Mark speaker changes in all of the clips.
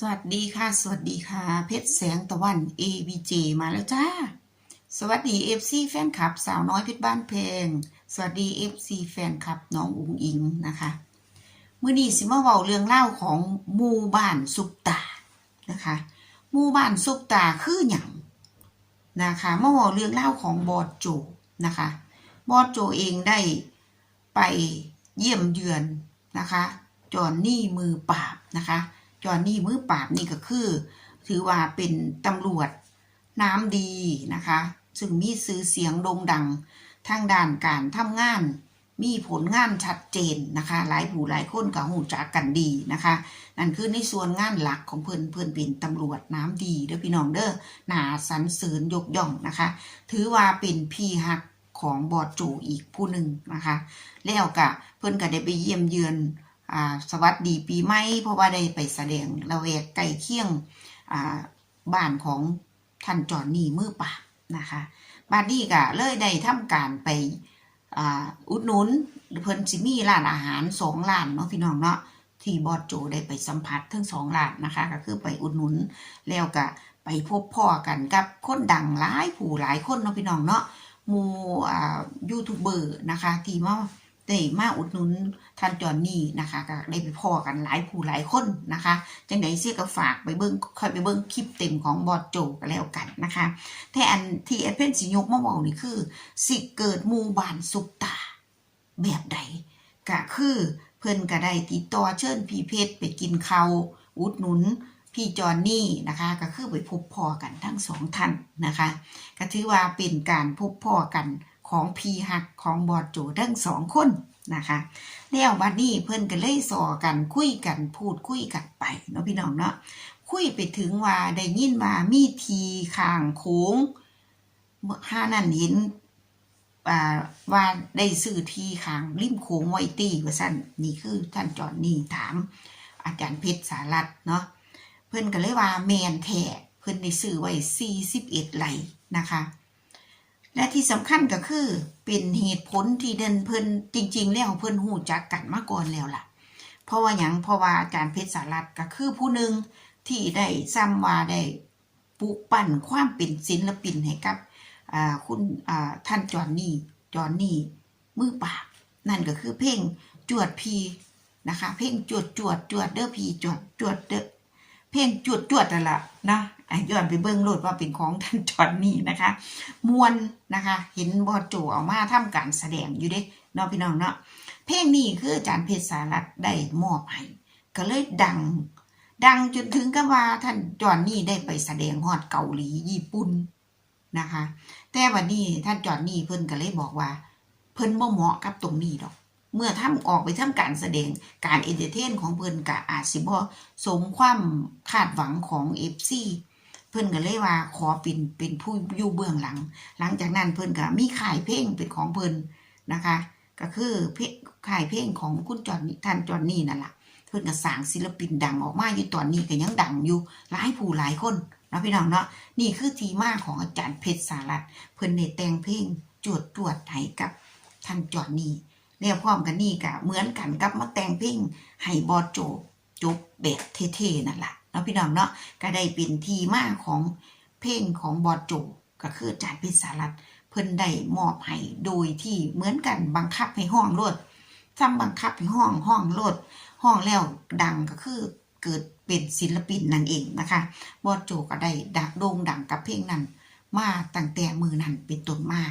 Speaker 1: สวัสดีค่ะ สวัสดีค่ะ เพชรแสงตะวัน ABJ มาแล้วจ้า สวัสดี FC แฟนคลับ สาวน้อยเพชรบ้านเพลง สวัสดี FC แฟนคลับน้องอุ๋งอิงนะคะมื่อนี้สิมาเว้าเรื่องเล่าของหมู่บ้านซุปตานะคะหมู่บ้านซุปตาคือหยังนะคะมาเว้าเรื่องเล่าของบอดโจนะคะ บอดโจเองได้ไปเยี่ยมเยือนนะคะ จอนนี่มือปราบนะคะ จอนนี่มือปราบนี่ก็คือ ถือว่าเป็นตำรวจน้ำดีนะคะ ซึ่งมีซื้อเสียงโด่งดังทางด้านการทำงาน มีผลงานชัดเจนนะคะ หลายผู้หลายคนก็หูจักกันดีนะคะ นั่นคือในส่วนงานหลักของเพื่อนเพื่อนเป็นตำรวจน้ำดีเด้อพี่น้องเด้อหนาสรรเสริญยกย่องนะคะ ถือว่าเป็นพี่ฮักของบอดโจอีกผู้หนึ่งนะคะ แล้วก็เพื่อนก็ได้ไปเยี่ยมเยือน อ่าสวัสดีปีใหม่เพราะว่าได้ไปแสดงละแวกใกล้เคียงอ่าบ้านของท่านจอนนี่มือปราบนะคะบ้านนี้ก็เลยได้ทำการไปอ่าอุดหนุนเพิ่นสิมีร้านอาหารสองร้านเนาะพี่น้องเนาะที่บอสโจได้ไปสัมผัสทั้งสองร้านนะคะ ก็คือไปอุดหนุนแล้วก็ไปพบพ่อกันกับคนดังหลายผู้หลายคนเนาะพี่น้องเนาะมูอ่ายูทูบเบอร์นะคะ ที่มา ได้มาอุดหนุนท่านจอนนี่นะคะก็ได้ไปพ่อกันหลายผู้หลายคนนะคะจังไดเสียก็ฝากไปเบิ้งค่อยไปเบิ้งคลิปเต็มของบอดโจก็แล้วกันนะคะแต่อันที่แอดเพนสิยกมาบอกนี่คือ สิเกิดมูบานสุปตาแบบใดก็คือเพิ่อนก็ได้ติดต่อเชิญพี่เพชรไปกินข้าวอุดหนุนพี่จอนนี่นะคะก็คือไปพบพ่อกันทั้งสองท่านนะคะก็ถือว่าเป็นการพบพ่อกัน ของพี่ฮักของบอดโจทั้งสองคนนะคะแล้วบัดนี้เพิ่อนก็เลยสอกันคุยกันพูดคุยกันไปเนาะพี่น้องเนาะคุยไปถึงว่าได้ยินว่ามีทีข้างโค้งห้านั่นเห็นว่าได้ซื้อทีข้างริมโค้งไว้ตีว่าสั่นนี่คือท่านจอนนี่ถาม อาจารย์เพชรสารัตเนาะเพิ่อนก็เลยว่าแมนแท้เพิ่อนได้ซื้อไว้41ไร่นะคะ และที่สำคัญก็คือเป็นเหตุผลที่เดินเพิ่นจริง ๆ แล้วเพิ่นหูจักกันมาก่อนแล้วล่ะ เพราะว่าหยังเพราะว่าอาจารย์เพชรสารัตก็คือผู้หนึ่งที่ได้ซ้ำว่าได้ปลูกปั้นความเป็นศิลปินให้กับคุณท่านจอนนี่จอนนี่มือปาบนั่นก็คือเพลงจวดพีนะคะ เพลงจวดจวดจวดเด้อพีจวดจวดเด้อเพลงจวดจวดนั่นแหละนะ ย้อนไปเบิ่งโลดว่าเป็นของท่านจอนนี่นะคะ มวนนะคะ เห็นบอดโจออกมาทำการแสดงอยู่เด้เนาะพี่น้องเนาะเพลงนี้คืออาจารย์เพชรสารัตได้มอบให้ก็เลยดัง ดังจนถึงกับว่าท่านจอนนี่ได้ไปแสดงฮอดเกาหลีญี่ปุ่นนะคะ แต่วันนี้ท่านจอนนี่เพิ่นก็เลยบอกว่า เพิ่นบ่เหมาะกับตรงนี้ดอกเมื่อทำออกไปทำการแสดงการเอนเตอร์เทนของเพิ่นก็อาจสิบ่สมความคาดหวังของ FC เพิ่นก็เลยว่าขอเป็นเป็นผู้อยู่เบื้องหลัง หลังจากนั้นเพิ่นก็มีขายเพลงเป็นของเพิ่นนะคะ ก็คือเพลงขายเพลงของคุณจอนนี่ท่านจอนนี่นั่นแหละเพิ่นก็สร้างศิลปินดังออกมาอยู่ตอนนี้ก็ยังดังอยู่หลายผู้หลายคนเนาะพี่น้องเนาะนี่คือที่มาของอาจารย์เพชรสารัตเพิ่นได้แต่งเพลงจวดจวดให้กับท่านจอนนี่แล้วพร้อมกันนี่ก็เหมือนกันกับมาแต่งเพลงให้บอโจจบแบบเท่ๆนั่นแหละ นาะพี่น้องเนาะก็ได้เป็นที่มาของเพลงของบอสโจก็คืออาจารย์พชรสารัตเพิ่นได้มอบให้โดยที่เหมือนกันบังคับให้ห้องโลดซ้ำบังคับให้ห้องห้องโลดห้องแล้วดังก็คือเกิดเป็นศิลปินนั่นเองนะคะบอสโจก็ได้ดังโด่งดังกับเพลงนั้น มาตั้งแต่มือนั้นเป็นต้นมา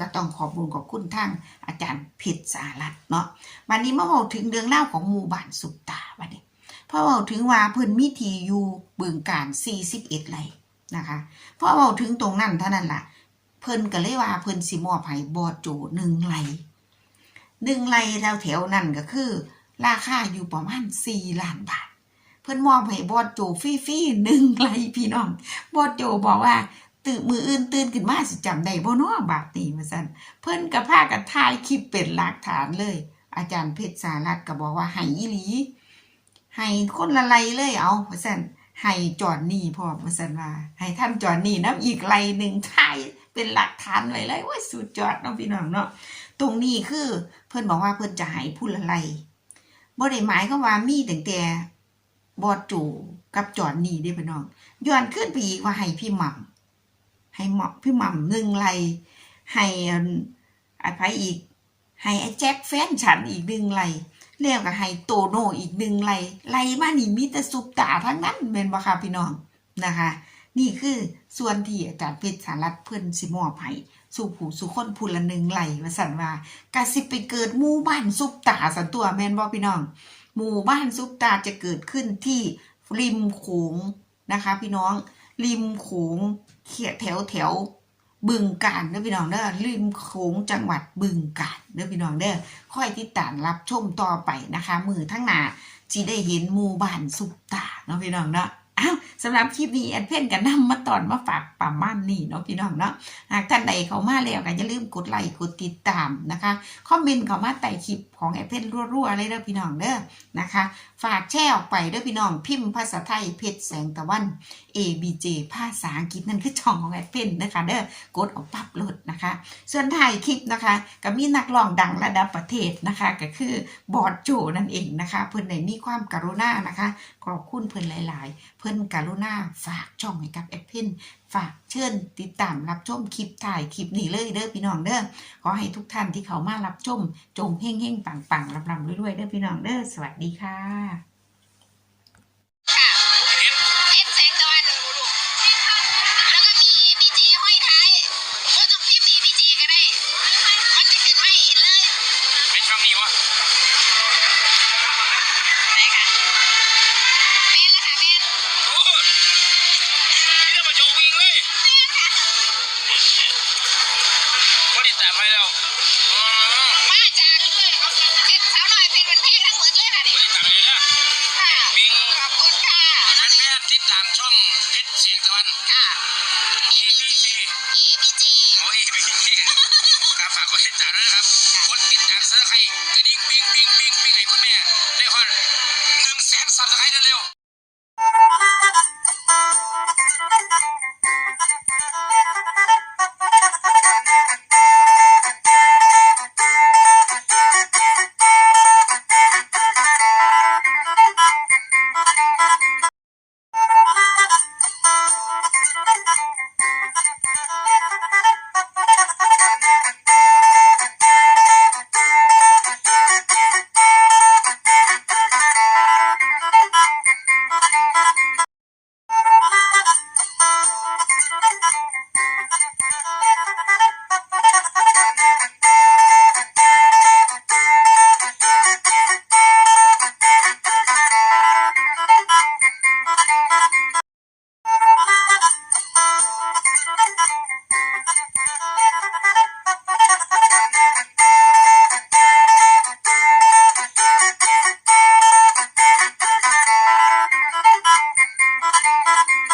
Speaker 1: ก็ต้องขอบคุณขอบคุณทั้งอาจารย์เพชรสารัตเนาะวันนี้มาบอกถึงเรื่องเล่าของหมู่บ้านสุตตาวันนี้ พราะบอกถึงว่าเพิ่นมีทีอยู่บึงการ41ไร่นะคะพราะบอกถึงตรงนั้นเท่านั้นล่ะ เพิ่นก็เลยว่าเพิ่นสิมอบให้บอโจหนึ่งไร่หนึ่งไร่แถวแถวนั้นก็คือ ราคาอยู่ประมาณสี่ล้านบาท เพิ่นมอบให้บอโจฟรีๆหนึ่งไร่พี่น้องบอโจบอกว่าตื่นมืออื่นตื่นขึ้นมาสิจำได้บ่เนาะบาทนี้ว่าซั่นเพิ่นก็พากันถ่ายคลิปเป็นหลักฐานเลย อาจารย์เพชรสารัตก็บอกว่าให้อีหลี ให้คนละไลเลยเอาว่าซั่นให้จอนนี่พร้อมาซั่นว่าให้ท่านจอนนี่นํอีกไลหนึ่งถ่ายเป็นหลักฐานไว้เลยโอ้ยสุดยอดเนาะพี่น้องเนาะตรงนี้คือเพิ่อนบอกว่าเพิ่อนจะให้ผู้ละไลบ่ได้หมายควาว่ามีตั้งแต่บอดจูกับจอนนี่เด้พี่น้องย้อนขึ้นไปอีกว่าให้พี่หม่ำให้หมาะพี่หม่ำหนึ่งไลให้อันอะไรอีก ให้ไอ้แจ็คแฟนฉันอีกหนึ่งไล แล้วก็ให้โตโน่อีกหนึ่งไลไลมานี่มีแต่ซุปตาทั้งนั้นเป็นบ่ค่ะพี่น้องนะคะ นี่คือส่วนที่อาจารย์เพชรสารัตเพิ่อนสิมอบให้สู่ผู้สู่คนผู้ละหนึ่งไหลว่าสั่นว่ากะสิไปเกิดหมู่บ้านซุปตาสันตัวแม่นบ่พี่น้อง หมู่บ้านซุปตาจะเกิดขึ้นที่ริมโขงนะคะ พี่น้องริมโขงเขียแถวแถว บึงกาฬเด้อพี่น้องเด้อริมโขงจังหวัดบึงกาฬเด้อพี่น้องเด้อค่อยติดตามรับชมต่อไปนะคะ มือทั้งหนาสิได้เห็นหมู่บ้านซุปตาเนาะพี่น้องเนาะอ้าวสำหรับคลิปนี้แอดเพนกันนำมาตอนมาฝากป่าม่านนี่เนาะพี่น้องเนาะหากท่านใดเข้ามาแล้วก็อย่าลืมกดไลค์กดติดตามนะคะคอมเมนต์เข้ามาใต้คลิปของแอดเพนรัวๆเลยเด้อพี่น้องเด้อนะคะ ฝากแชร์ออกไปเด้อพี่น้องพิมพ์ภาษาไทยเพชรแสงตะวัน ABJ ภาษาอังกฤษนั่นคือช่องของแอดเพนนะคะเด้อกดเออกปั๊บโหลดนะคะ ส่วนถ่ายคลิปนะคะก็มีนักร้องดังระดับประเทศนะคะ ก็คือบอดโจนั่นเองนะคะ เพิ่อนได้มีความกรุณานะคะขอบคุณเพิ่อนหลาย ๆ เพิ่อนกรุณาฝากช่องให้กับแอดเพนฝากเชิญติดตามรับชมคลิปถ่ายคลิปนี้เลยเด้อพี่น้องเด้อขอให้ทุกท่านที่เขามารับชมจงเฮงเฮงปังปังๆลำๆรวยๆเด้อพี่น้องเด้อสวัสดีค่ะ
Speaker 2: ตามช่องเพชรเสีย
Speaker 3: งตะ
Speaker 2: วัน ค่ะ EPG EPG
Speaker 3: โอ้ย EPG ครับฝากกดติดตามด้ว
Speaker 2: ยนะครับ
Speaker 3: กดติดตามสำหรัใค
Speaker 2: รกระ
Speaker 3: ดิ่งปิ้งปิ้งปิ้งปิ้งให้
Speaker 2: คุณ
Speaker 3: แม่